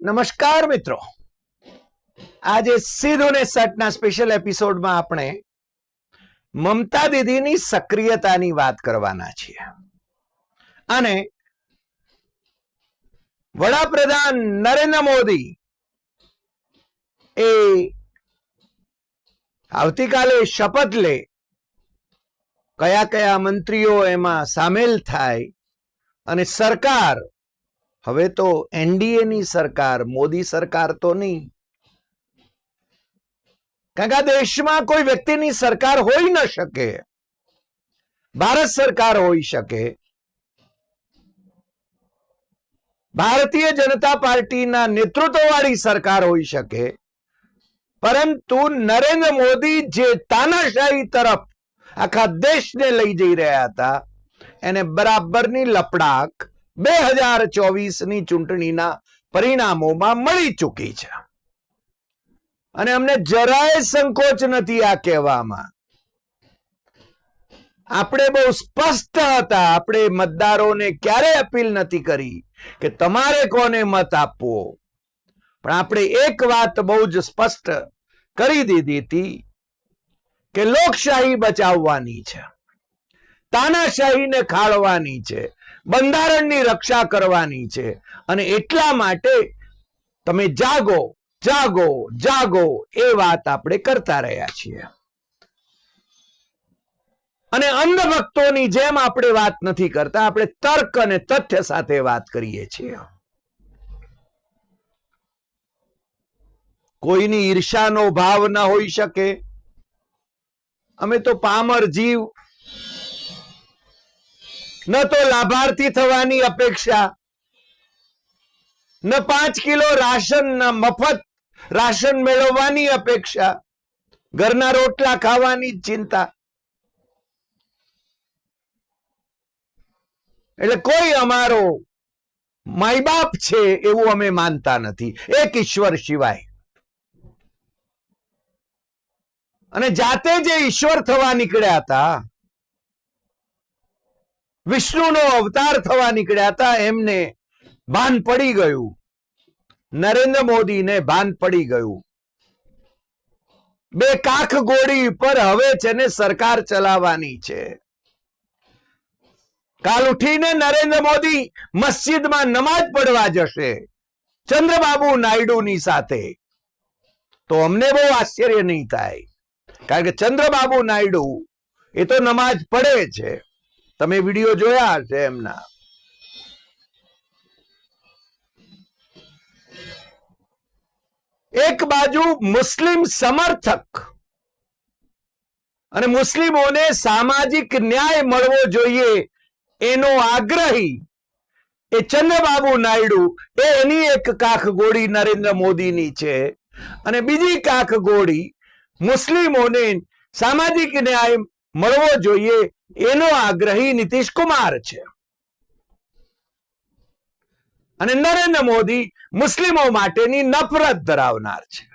નમસ્કાર મિત્રો. આજે સીધો ને સટના સ્પેશિયલ એપિસોડમાં આપણે મમતા દીદીની સક્રિયતાની વાત કરવાના છીએ. અને વડાપ્રધાન નરેન્દ્ર મોદી એ આવતીકાલે શપથ લે કયા કયા મંત્રીઓ એમાં સામેલ થાય અને સરકાર હવે તો એનડીએની સરકાર, મોદી સરકાર તો નહીં. કારણ કે આ દેશમાં કોઈ વ્યક્તિની સરકાર હોઈ ન શકે. ભારત સરકાર હોઈ શકે. ભારતીય જનતા પાર્ટીના નેતૃત્વવાળી સરકાર હોઈ શકે. પરંતુ નરેન્દ્ર મોદી જે તાનાશાહી તરફ આખા દેશને લઈ જઈ રહ્યા હતા, એને બરાબરની લપડાક બે હજાર ચોવીસની ચૂંટણીના પરિણામોમાં મળી ચૂકી છે. અને અમને જરાય સંકોચ નથી આ કહેવામાં. આપણે બહુ સ્પષ્ટ હતા, આપણે મતદારોને ક્યારે અપીલ નથી કરી કે તમારે કોને મત આપવો. પણ આપણે એક વાત બહુ જ સ્પષ્ટ કરી દીધી હતી કે લોકશાહી બચાવવાની છે, તાનાશાહીને ખાળવાની છે. બંધારણની રક્ષા કરવાની છે. અને એટલા માટે તમે જાગો જાગો જાગો એ વાત આપણે કરતા રહ્યા છીએ. અને અંધભક્તોની જેમ આપણે વાત નથી કરતા, આપણે તર્ક અને તથ્ય સાથે વાત કરીએ છીએ. કોઈની ઈર્ષાનો ભાવ ન હોઈ શકે. અમે તો પામર જીવ ન તો લાભાર્થી થવાની અપેક્ષા. ન પાંચ કિલો રાશન, ન મફત રાશન મેળવવાની અપેક્ષા. ઘરના રોટલા ખાવાની ચિંતા. એટલે કોઈ અમારો માય બાપ છે એવું અમે માનતા નથી. એક ઈશ્વર સિવાય. અને જાતે જે ઈશ્વર થવા નીકળ્યા હતા વિષ્ણુનો અવતાર થવા નીકળ્યા હતા, એમને ભાન પડી ગયું. નરેન્દ્ર મોદીને ભાન પડી ગયું. બે કાખ ગોળી પર હવે છે ને સરકાર ચલાવવાની છે. કાલ ઉઠીને નરેન્દ્ર મોદી મસ્જિદમાં નમાજ પડવા જશે, ચંદ્રબાબુ નાયડુની સાથે. તો અમને બહુ આશ્ચર્ય નહીં થાય. કારણ કે ચંદ્રબાબુ નાયડુ, એ તો નમાજ પડે છે. તમે વીડિયો જોયા હશે એમના? એક બાજુ મુસ્લિમ સમર્થક અને મુસ્લિમોને સામાજિક ન્યાય મળવો જોઈએ એનો આગ્રહી એ ચંદ્રબાબુ નાયડુ, એ એની એક કાખ ગોળી નરેન્દ્ર મોદીની છે. અને બીજી કાખ ગોળી મુસ્લિમોને સામાજિક ન્યાય મળવો જોઈએ એનો આગ્રહી નીતિશ કુમાર છે. અને નરેન્દ્ર મોદી મુસ્લિમો માટેની નફરત ધરાવનાર છે.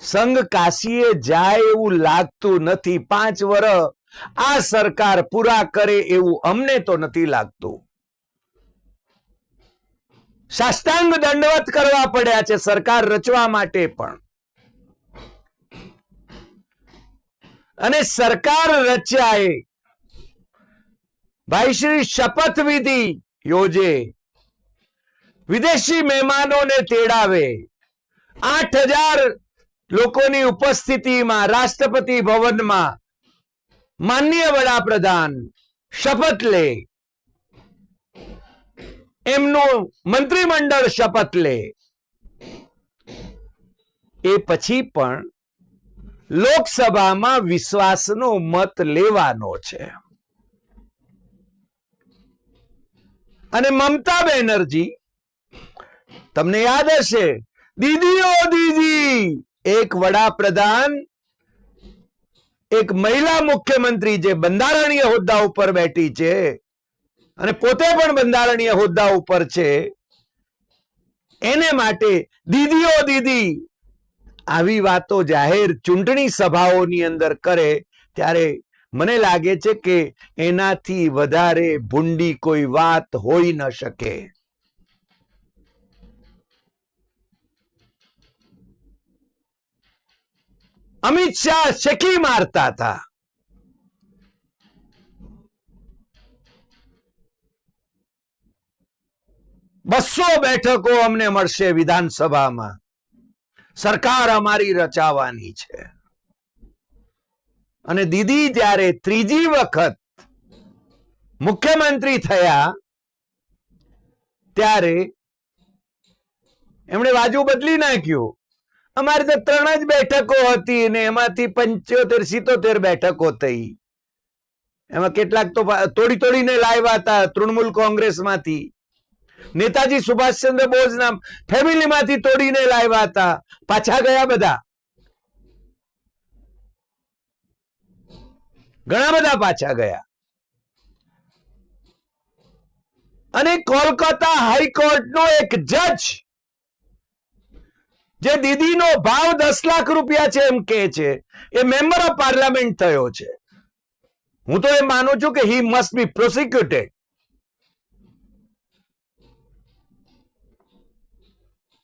સંઘ કાશીએ જાય એવું લાગતું નથી. પાંચ વર્ષ આ સરકાર પૂરા કરે એવું અમને તો નથી લાગતું. સાષ્ટાંગ દંડવત કરવા પડ્યા છે સરકાર રચવા માટે પણ. અને સરકાર રચાય. ભાઈ શ્રી શપથ વિધિ યોજે. વિદેશી મહેમાનોને તેડાવે. આઠ હજાર લોકોની ઉપસ્થિતિમાં, રાષ્ટ્રપતિ ભવનમાં માનનીય વડાપ્રધાન શપથ લે. એમનું મંત્રીમંડળ શપથ લે. એ પછી પણ લોકસભામાં વિશ્વાસનો મત લેવાનો છે. અને મમતા બેનર્જી, તમને યાદ હશે, દીદીઓ દીદી, એક વડાપ્રધાન, એક મહિલા મુખ્યમંત્રી જે બંધારણીય હોદ્દા ઉપર બેઠી છે અને પોતે પણ બંધારણીય હોદ્દા ઉપર છે, એને માટે દીદીઓ દીદી આવી વાતો જાહેર ચૂંટણી સભાઓની અંદર કરે ત્યારે મને લાગે છે કે એનાથી વધારે ભૂંડી કોઈ વાત હોઈ ન શકે. અમિત શાહ શેકી મારતા હતા. બસો બેઠકો અમને મળશે વિધાનસભામાં. સરકાર અમારી રચાવાની છે. અને દીદી, જ્યારે ત્રીજી વખત મુખ્યમંત્રી થયા, ત્યારે એમણે બાજુ બદલી નાખ્યું. અમારે તો ત્રણ જ બેઠકો હતી ને એમાંથી પંચોતેર, સિત્તોતેર બેઠકો થઈ. એમાં કેટલાક તો તોડી તોડીને લાવ્યા હતા તૃણમૂલ કોંગ્રેસમાંથી. નેતાજી સુભાષચંદ્ર બોઝના ફેમિલીમાંથી તોડીને લાવ્યા હતા. પાછા ગયા બધા. ઘણા બધા પાછા ગયા. અને કોલકાતા હાઈકોર્ટનો એક જજ, જે દીદીનો ભાવ દસ લાખ રૂપિયા છે એમ કે છે, એ મેમ્બર ઓફ પાર્લામેન્ટ થયો છે. હું તો એમ માનું છું કે હી મસ્ટ બી પ્રોસિક્યુટેડ.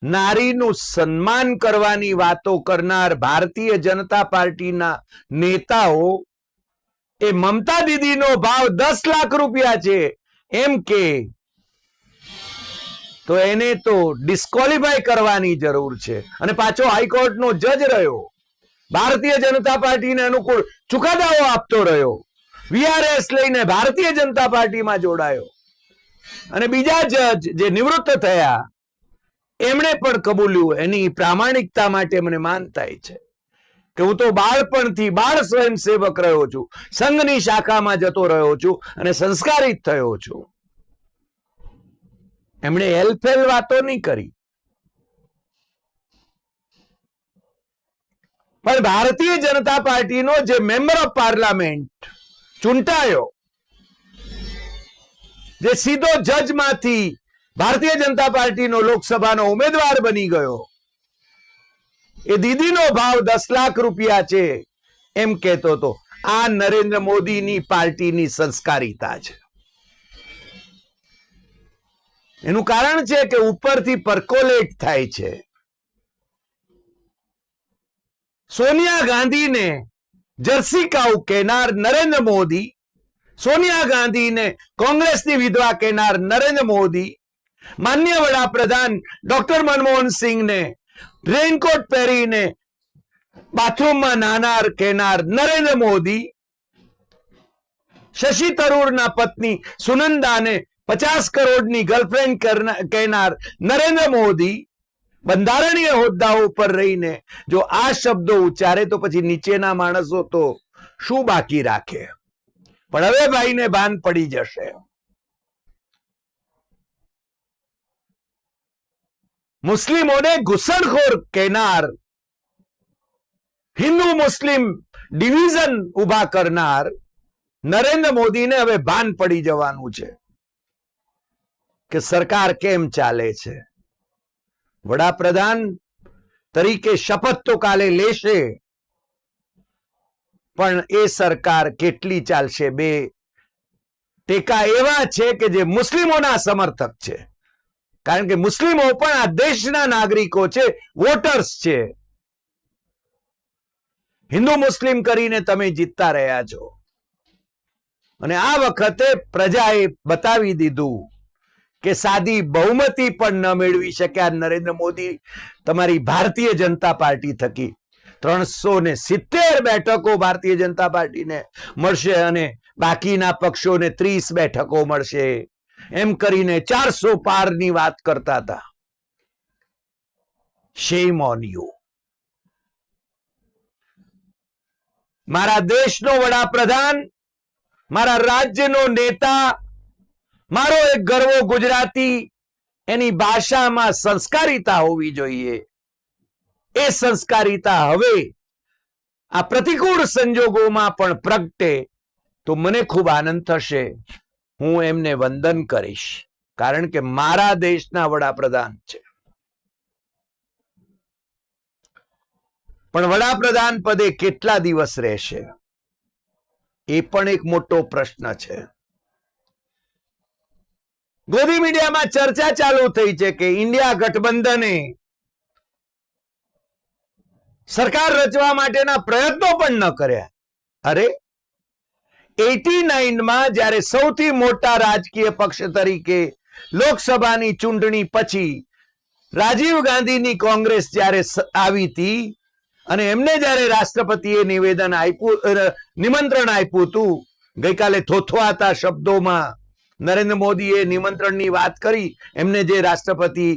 નારીનું સન્માન કરવાની વાતો કરનાર ભારતીય જનતા પાર્ટીના નેતાઓ, એ મમતા દીદીનો ભાવ દસ લાખ રૂપિયા છે. એમ કે, તો એને તો ડિસ્કોલિફાય કરવાની જરૂર છે. અને પાછો હાઈકોર્ટનો જજ રહ્યો. ભારતીય જનતા પાર્ટીને અનુકૂળ ચુકાદાઓ આપતો રહ્યો. વીઆરએસ લઈને ભારતીય જનતા પાર્ટીમાં જોડાયો. અને બીજા જજ જે નિવૃત્ત થયા એમણે પણ કબૂલ્યું, એની પ્રામાણિકતા માટે મને માન છે. કે હું તો બાળપણથી બાળ સ્વયંસેવક રહ્યો છું, સંઘની શાખામાં જતો રહ્યો છું અને સંસ્કારિત થયો છું. એમણે હેલફેલ વાતો નહીં કરી. પણ ભારતીય જનતા પાર્ટીનો જે મેમ્બર ઓફ પાર્લામેન્ટ ચૂંટાયો, જે સીધો જજમાંથી ભારતીય જનતા પાર્ટીનો લોકસભાનો ઉમેદવાર બની ગયો. એ દીદીનો ભાવ દસ લાખ રૂપિયા છે એમ કહેતો હતો. આ નરેન્દ્ર મોદીની પાર્ટીની સંસ્કારિતા છે. એનું કારણ છે કે ઉપરથી પરકોલેટ થાય છે. સોનિયા ગાંધીને જર્સી કાઉ કહેનાર નરેન્દ્ર મોદી, સોનિયા ગાંધીને કોંગ્રેસની વિધવા કહેનાર નરેન્દ્ર મોદી માન્ય વડાપ્રધાન ડોક્ટર મનમોહન સિંહને રેનકોટ પહેરીને બાથરૂમમાં નાનાર, કહેનાર નરેન્દ્ર મોદી, શશી તરૂરના પત્ની સુનંદાને પચાસ કરોડની ગર્લફ્રેન્ડ કહેનાર નરેન્દ્ર મોદી બંધારણીય હોદ્દાઓ ઉપર રહીને જો આ શબ્દો ઉચ્ચારે તો પછી નીચેના માણસો તો શું બાકી રાખે? પણ હવે ભાઈને ભાન પડી જશે. મુસ્લિમોને ઘુસણખોર કહેનાર, હિન્દુ મુસ્લિમ ડિવિઝન ઊભા કરનાર નરેન્દ્ર મોદીને હવે ભાન પડી જવાનું છે કે સરકાર કેમ ચાલે છે. વડાપ્રધાન તરીકે શપથ તો કાલે લેશે, પણ એ સરકાર કેટલી ચાલશે બે ટેકા એવા છે કે જે મુસ્લિમોના સમર્થક છે. કારણ કે મુસ્લિમો પણ આ દેશના નાગરિકો છે વોટર્સ છે. હિન્દુ મુસ્લિમ કરીને તમે જીતતા રહ્યા છો. અને આ વખતે પ્રજાએ બતાવી દીધું કે સાદી બહુમતી પણ ન મેળવી શક્યા નરેન્દ્ર મોદી તમારી ભારતીય જનતા પાર્ટી થકી ત્રણસો ને સિત્તેર બેઠકો ભારતીય જનતા પાર્ટીને મળશે અને બાકીના પક્ષોને ત્રીસ બેઠકો મળશે. એમ કરીને ચારસો પારની વાત કરતા હતા. શેમ ઓન યુ મારા દેશનો વડાપ્રધાન, મારા રાજ્યનો નેતા, મારો એક ગર્વો ગુજરાતી, એની ભાષામાં સંસ્કારિતા હોવી જોઈએ. એ સંસ્કારિતા હવે આ પ્રતિકૂળ સંજોગોમાં પણ પ્રગટે તો મને ખૂબ આનંદ થશે. હું એમને વંદન કરીશ, કારણ કે મારા દેશના વડાપ્રધાન છે. પણ વડાપ્રધાન પદે કેટલા દિવસ રહેશે? એ પણ એક મોટો પ્રશ્ન છે. ગોદી મીડિયામાં ચર્ચા ચાલુ થઈ છે કે ઇન્ડિયા ગઠબંધને સરકાર રચવા માટેના પ્રયત્નો પણ ન કર્યા. અરે એટી નાઇનમાં જ્યારે સૌથી મોટા રાજકીય પક્ષ તરીકે લોકસભાની ચૂંટણી પછી રાજીવ ગાંધીની કોંગ્રેસ જ્યારે આવી હતી અને એમને જ્યારે રાષ્ટ્રપતિએ નિવેદન આપ્યું નિમંત્રણ આપ્યું હતું, ગઈકાલે થોથવાતા શબ્દોમાં નરેન્દ્ર મોદીએ નિમંત્રણની વાત કરી, એમને જે રાષ્ટ્રપતિ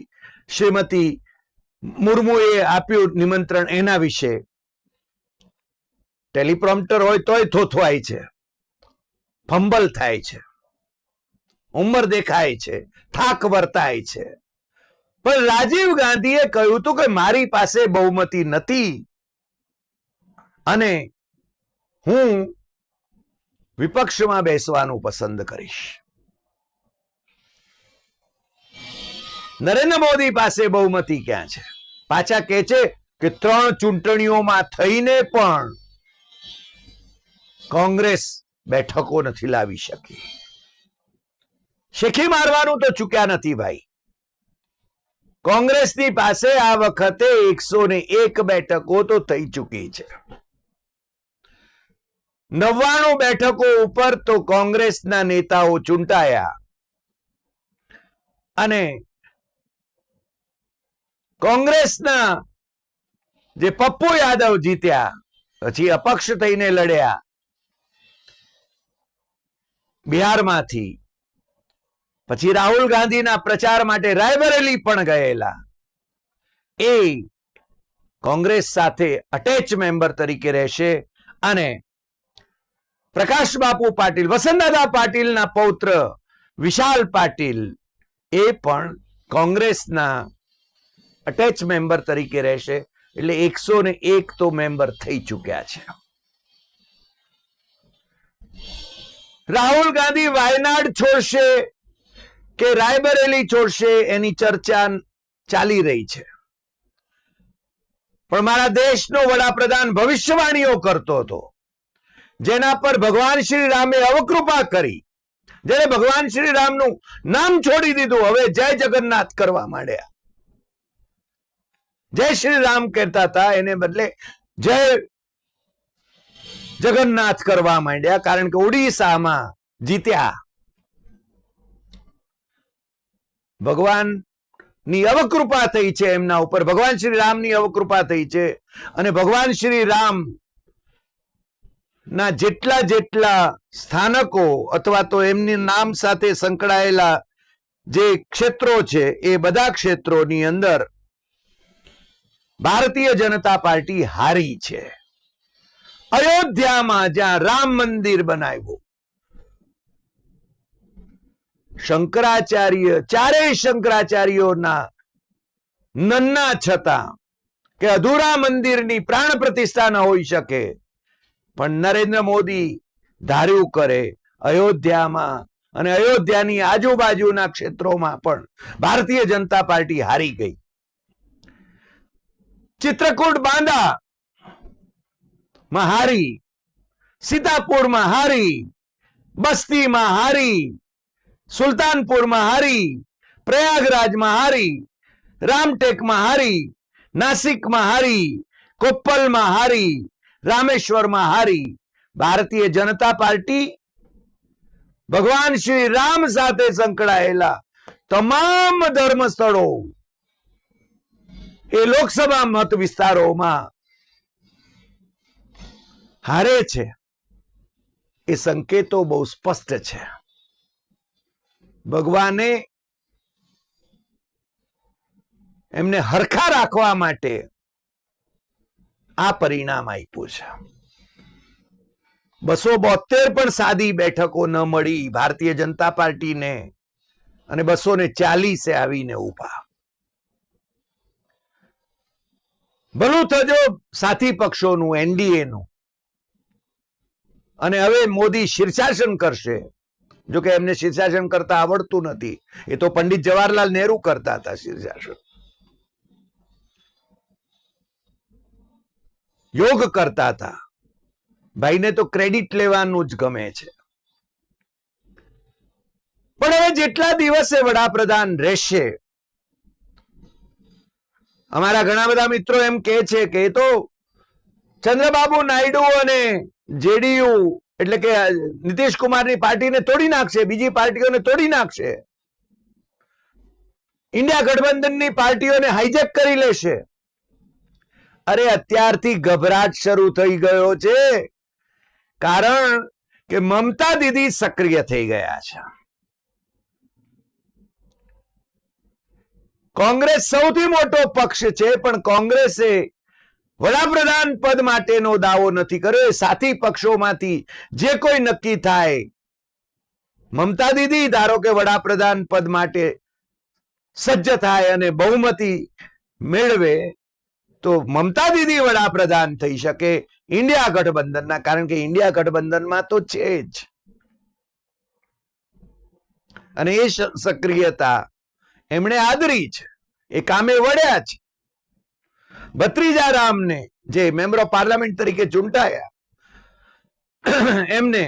શ્રીમતી મુર્મુએ આપ્યું નિમંત્રણ એના વિશે. ટેલિપ્રોમ્પ્ટર હોય તોય થોથવાય છે. ફંબલ થાય છે. ઉંમર દેખાય છે. થાક વર્તાય છે. પણ રાજીવ ગાંધીએ કહ્યું હતું કે મારી પાસે બહુમતી નથી. અને હું વિપક્ષમાં બેસવાનું પસંદ કરીશ. નરેન્દ્ર મોદી પાસે બહુમતી ક્યાં છે? પાછા કે છે કે ત્રણ ચૂંટણીઓમાં થઈને પણ કોંગ્રેસ બેઠકો નથી લાવી શકી. શેખી મારવાનું તો ચૂક્યા નથી ભાઈ. કોંગ્રેસની પાસે આ વખતે એકસો ને એક બેઠકો તો થઈ ચૂકી છે. નવ્વાણું બેઠકો ઉપર તો કોંગ્રેસના નેતાઓ ચૂંટાયા. અને કોંગ્રેસના જે પપ્પુ યાદવ જીત્યા, પછી અપક્ષ થઈને લડ્યા બિહારમાંથી. પછી રાહુલ ગાંધીના પ્રચાર માટે રાયબરેલી પણ ગયેલા. એ કોંગ્રેસ સાથે અટેચ મેમ્બર તરીકે રહેશે અને પ્રકાશ બાપુ પાટીલ, વસંતદાદા પાટીલના પૌત્ર વિશાલ પાટીલ એ પણ કોંગ્રેસના અટેચ મેમ્બર તરીકે રહેશે. એટલે એકસો ને એક તો મેમ્બર થઈ ચૂક્યા છે. રાહુલ ગાંધી વાયનાડ છોડશે કે રાયબરેલી છોડશે એની ચર્ચા ચાલી રહી છે. પણ મારા દેશનો વડાપ્રધાન ભવિષ્યવાણીઓ કરતો હતો, જેના પર ભગવાન શ્રી રામે અવકૃપા કરી જેને ભગવાન શ્રી રામનું નામ છોડી દીધું, હવે જય જગન્નાથ કરવા માંડ્યા. જય શ્રી રામ કહેતા હતા, એને બદલે જય જગન્નાથ કરવા માંડ્યા કારણ કે ઓડિશામાં જીત્યા. ભગવાનની અવકૃપા થઈ છે એમના ઉપર. ભગવાન શ્રી રામની અવકૃપા થઈ છે અને ભગવાન શ્રી રામ ના જેટલા જેટલા સ્થાનકો અથવા તો એમની નામ સાથે સંકળાયેલા જે ક્ષેત્રો છે એ બધા ક્ષેત્રોની અંદર ભારતીય જનતા પાર્ટી હારી છે. અયોધ્યામાં જ્યાં રામ મંદિર બનાવ્યું. શંકરાચાર્ય, ચારેય શંકરાચાર્યોના નન્ના છતાં કે અધૂરા મંદિરની પ્રાણ પ્રતિષ્ઠા ન હોઈ શકે. પણ નરેન્દ્ર મોદી ધાર્યું કરે અયોધ્યામાં અને અયોધ્યાની આજુબાજુના ક્ષેત્રોમાં પણ ભારતીય જનતા પાર્ટી હારી ગઈ. ચિત્રકૂટ બાંદા માં હારી સીતાપુરમાં હારી બસ્તીમાં હારી સુલતાનપુરમાં હારી પ્રયાગરાજમાં હારી રામટેકમાં હારી નાસિકમાં હારી કોપ્પલમાં હારી રામેશ્વરમાં હારી ભારતીય જનતા પાર્ટી, ભગવાન શ્રી રામ સાથે સંકળાયેલા તમામ ધર્મ સ્થળો એ લોકસભા મત વિસ્તારોમાં હારે છે. એ સંકેતો બહુ સ્પષ્ટ છે. ભગવાને એમને હરખા રાખવા માટે આ પરિણામ આપ્યું છે. બસો બોતેર પણ સાદી બેઠકો ન મળી ભારતીય જનતા પાર્ટીને અને બસો ને ચાલીસે આવીને ઊભા ભલું થજો સાથી પક્ષોનું એનડીએ નું અને હવે મોદી શીર્ષાસન કરશે. જો કે એમને શીર્ષાસન કરતા આવડતું નથી. એ તો પંડિત જવાહરલાલ નહેરુ કરતા હતા શીર્ષાસન. યોગ કરતા હતા. ભાઈને તો ક્રેડિટ લેવાનું જ ગમે છે. પણ હવે જેટલા દિવસે વડાપ્રધાન રહેશે, અમારા ઘણા બધા મિત્રો એમ કે છે કે તો ચંદ્રબાબુ નાયડુ અને જેડીયુ, એટલે કે નીતિશ કુમારની પાર્ટીને તોડી નાખશે, બીજી પાર્ટીઓને તોડી નાખશે. ઇન્ડિયા ગઠબંધનની પાર્ટીઓને હાઈજેક કરી લેશે. અરે અત્યારથી ગભરાટ શરૂ થઈ ગયો છે. કારણ કે મમતા દીદી સક્રિય થઈ ગયા છે. કોંગ્રેસ સૌથી મોટો પક્ષ છે, પણ કોંગ્રેસે વડાપ્રધાન પદ માટેનો દાવો નથી કર્યો. એ સાથી પક્ષોમાંથી જે કોઈ નક્કી થાય, મમતા દીદી, ધારો કે વડાપ્રધાન પદ માટે સજ્જ થાય અને બહુમતી મેળવે, તો મમતા દીદી વડાપ્રધાન થઈ શકે ઇન્ડિયા ગઠબંધનના. કારણ કે ઇન્ડિયા ગઠબંધનમાં તો છે જ. અને એ સક્રિયતા એમણે આદરી છે એ કામે વળ્યા છે ભત્રીજા રામને જે મેમ્બર ઓફ પાર્લામેન્ટ તરીકે ચૂંટાયા એમને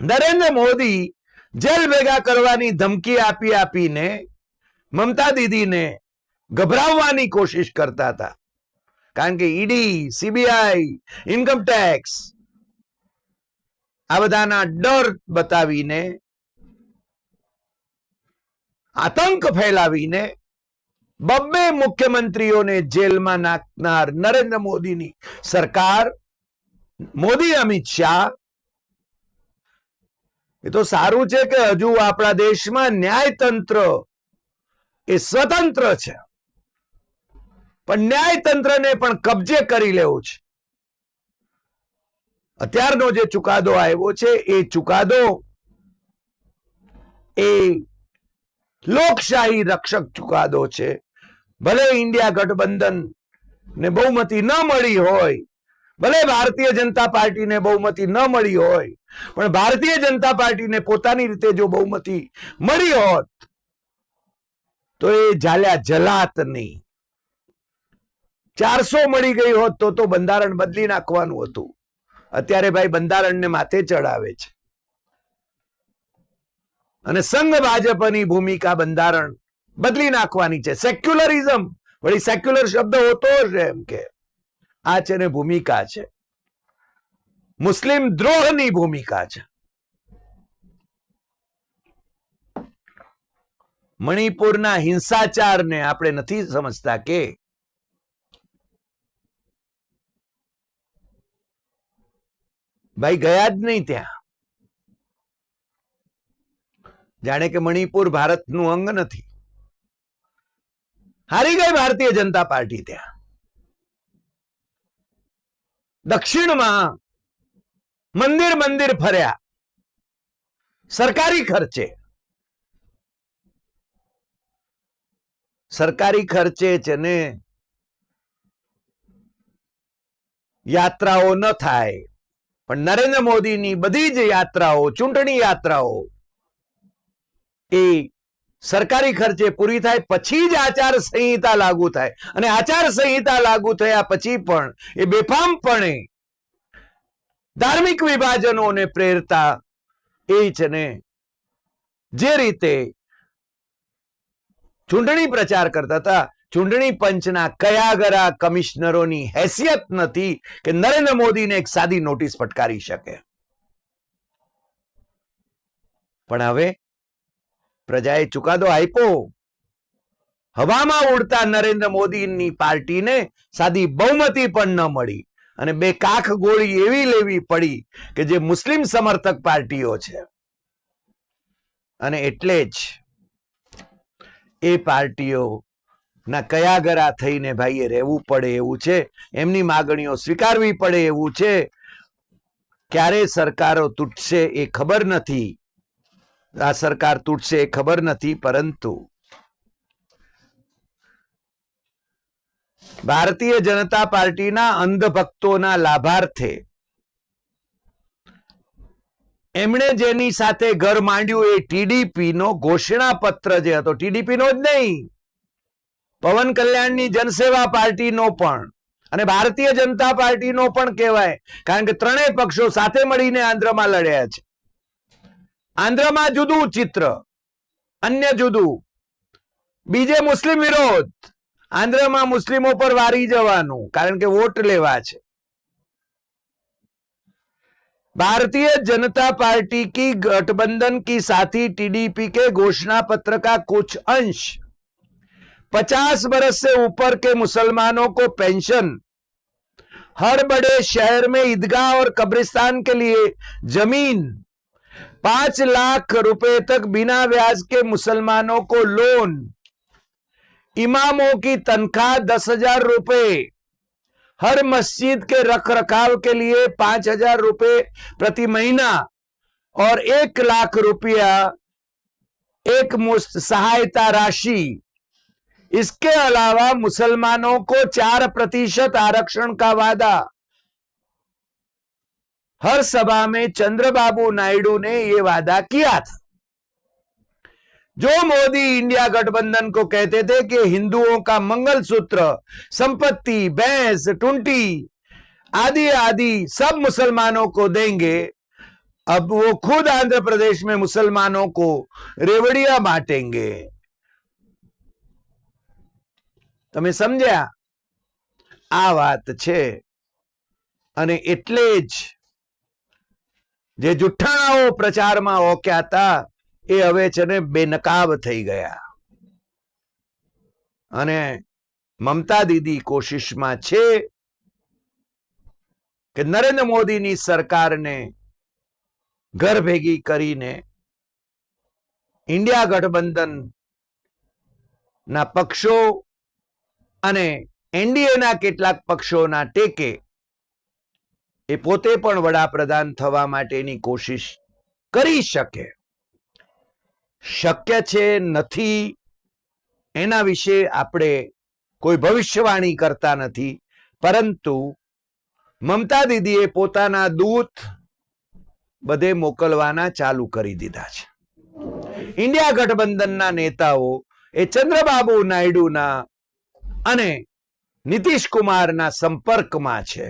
નરેન્દ્ર મોદી જેલ ભેગા કરવાની ધમકી આપી આપીને મમતા દીદીને ગભરાવવાની કોશિશ કરતા હતા કારણ કે ઈડી સીબીઆઈ ઇન્કમ ટેક્સ આ બધાના ડર બતાવીને આતંક ફેલાવીને બબ્બે મુખ્યમંત્રીઓને જેલમાં નાખનાર નરેન્દ્ર મોદીની સરકાર. મોદી, અમિત શાહ. એ તો સારું છે કે હજુ આપણા દેશમાં ન્યાયતંત્ર એ સ્વતંત્ર છે. પણ ન્યાયતંત્રને પણ કબજે કરી લેવું છે. અત્યારનો જે ચુકાદો આવ્યો છે, એ ચુકાદો એ લોકશાહી રક્ષક ચુકાદો છે. ભલે ઇન્ડિયા ગઠબંધન ને બહુમતી ન મળી હોય, ભલે ભારતીય જનતા પાર્ટીને બહુમતી ન મળી હોય, પણ ભારતીય જનતા પાર્ટીને પોતાની રીતે જો બહુમતી મળી હોત, તો એ ઝાલ્યા જલાત નહીં. ચારસો મળી ગઈ હોત તો તો બંધારણ બદલી નાખવાનું હતું. અત્યારે ભાઈ બંધારણને માથે ચડાવે છે. અને સંઘ ભાજપની ભૂમિકા બંધારણ બદલી નાખવાની છે. સેક્યુલરિઝમ વળી સેક્યુલર શબ્દ હોતો હશે એમ કે. આ છે ભૂમિકા છે. મુસ્લિમ દ્રોહની ભૂમિકા છે. મણિપુરના હિંસાચારને આપણે નથી સમજતા કે ભાઈ ગયા જ નહીં ત્યાં. જાણે કે મણિપુર ભારતનું અંગ નથી. હારી ગઈ ભારતીય જનતા પાર્ટી ત્યાં. દક્ષિણમાં મંદિર મંદિર ફર્યા. સરકારી ખર્ચે. સરકારી ખર્ચે છે ને યાત્રાઓ ન થાય. પણ નરેન્દ્ર મોદીની બધી જ યાત્રાઓ, ચૂંટણી યાત્રાઓ એ સરકારી ખર્ચે પૂરી થાય, પછી જ આચાર સંહિતા લાગુ થાય. અને આચાર સંહિતા લાગુ થયા પછી પણ, એ બેફામપણે ધાર્મિક વિભાજનોને પ્રેરતા એ છે ને, જે રીતે ચૂંટણી પ્રચાર કરતા હતા, ચૂંટણી પંચના કયાગરા કમિશનરોની હેસિયત નથી કે નરેન્દ્ર મોદીને એક સાદી નોટિસ ફટકારી શકે. પણ હવે પ્રજાએ ચુકાદો આપ્યો. હવામાં ઉડતા નરેન્દ્ર મોદીની પાર્ટીને સાદી બહુમતી પણ ન મળી અને બે કાખ ગોળી એવી લેવી પડી કે જે મુસ્લિમ સમર્થક પાર્ટીઓ છે. અને એટલે જ એ પાર્ટીઓ ના કયા ગરા થઈને ભાઈએ રહેવું પડે એવું છે, એમની માગણીઓ સ્વીકારવી પડે એવું છે. ક્યારે સરકારો તૂટશે એ ખબર નથી. આ સરકાર તૂટશે ખબર નથી, પરંતુ ભારતીય જનતા પાર્ટીના અંધભક્તોના લાભાર્થે એમણે જેની સાથે ઘર માંડ્યું એ ટીડીપી નો ઘોષણા પત્ર જે હતો ટીડીપી નો જ નહીં, પવન કલ્યાણની જનસેવા પાર્ટીનો પણ અને ભારતીય જનતા પાર્ટીનો પણ કહેવાય, કારણ કે ત્રણેય પક્ષો સાથે મળીને આંધ્રમાં લડ્યા છે. આંધ્રમાં જુદું ચિત્ર અન્ય જુદું બીજે મુસ્લિમ વિરોધ આંધ્રમાં મુસ્લિમો પર વારી જવાનું કારણ કે વોટ લેવા છે भारतीय जनता पार्टी की गठबंधन की साथी टीडीपी के घोषणा पत्र का कुछ अंश पचास बरस से ऊपर के मुसलमानों को पेंशन हर बड़े शहर में ईदगाह और कब्रिस्तान के लिए जमीन पाँच लाख रुपए तक बिना ब्याज के मुसलमानों को लोन। इमामों की तनख्वाह दस हज़ार रुपए। हर मस्जिद के रख रखाव के लिए पाँच हज़ार रुपए प्रति महीना और एक लाख रुपया एक मुश्त सहायता राशि। इसके अलावा मुसलमानों को चार प्रतिशत आरक्षण का वादा। हर सभा में चंद्रबाबू नायडू ने ये वादा किया था जो मोदी इंडिया गठबंधन को कहते थे कि हिंदुओं का मंगलसूत्र संपत्ति भैंस टुंटी आदि आदि सब मुसलमानों को देंगे अब वो खुद आंध्र प्रदेश में मुसलमानों को रेवड़िया बांटेंगे તમે સમજ્યા આ વાત છે અને એટલે જ જે જુઠ્ઠાણાઓ પ્રચારમાં ઓક્યા હતા, એ હવે છે ને બેનકાબ થઈ ગયા. અને મમતા દીદી કોશિશમાં છે કે નરેન્દ્ર મોદીની સરકારને ઘર ભેગી કરીને ઇન્ડિયા ગઠબંધન ના પક્ષો અને એનડીએના કેટલાક પક્ષોના ટેકે એ પોતે પણ વડાપ્રધાન થવા માટેની કોશિશ કરી શકે. શક્ય છે નથી એના વિશે આપણે કોઈ ભવિષ્યવાણી કરતા નથી, પરંતુ મમતા દીદીએ પોતાના દૂત બધે મોકલવાના ચાલુ કરી દીધા છે. ઇન્ડિયા ગઠબંધનના નેતાઓ એ ચંદ્રબાબુ નાયડુના અને નીતિશ કુમારના સંપર્કમાં છે.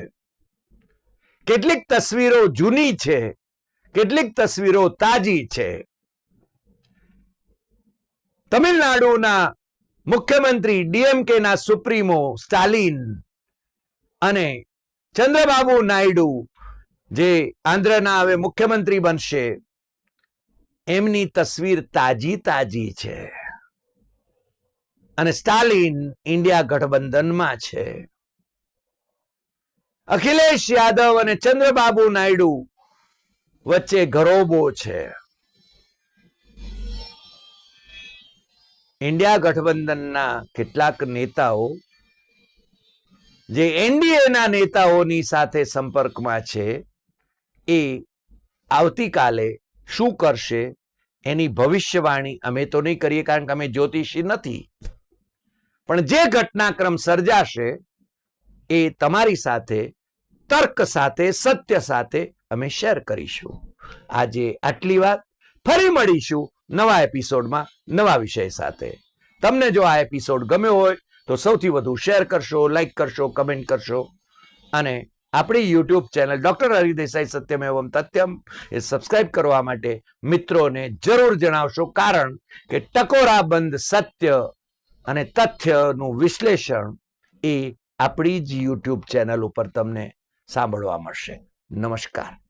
કેટલીક તસવીરો જૂની છે, કેટલીક તસવીરો તાજી છે. તમિલનાડુના મુખ્યમંત્રી ડીએમકે ના સુપ્રીમો સ્ટાલિન અને ચંદ્રબાબુ નાયડુ જે આંધ્રના હવે મુખ્યમંત્રી બનશે, એમની તસવીર તાજી તાજી છે. અને સ્ટાલિન ઇન્ડિયા ગઠબંધનમાં છે. અખિલેશ યાદવ અને ચંદ્રબાબુ નાયડુ વચ્ચે ગરોબો છે. ઇન્ડિયા ગઠબંધનના કેટલાક નેતાઓ જે એનડીએના નેતાઓની સાથે સંપર્કમાં છે, એ આવતીકાલે શું કરશે એની ભવિષ્યવાણી અમે તો નહીં કરીએ કારણ કે અમે જ્યોતિષી નથી. પણ જે ઘટનાક્રમ સર્જાશે, એ તમારી સાથે તર્ક સાથે, સત્ય સાથે અમે શેર કરીશું. આજે આટલી વાત. ફરી મળીશું નવા એપિસોડમાં નવા વિષય સાથે. તમને જો આ એપિસોડ ગમ્યો હોય, તો સૌથી વધુ શેર કરશો લાઈક કરશો કમેન્ટ કરશો. અને આપણી YouTube channel doctor Hari Desai Satyam Evam Tathyam એ સબસ્ક્રાઇબ કરવા માટે મિત્રોને જરૂર જણાવશો. કારણ કે ટકોરા બંધ સત્ય અને તથ્યનું વિશ્લેષણ એ આપણી જ યુટ્યુબ ચેનલ ઉપર તમને સાંભળવા મળશે. નમસ્કાર.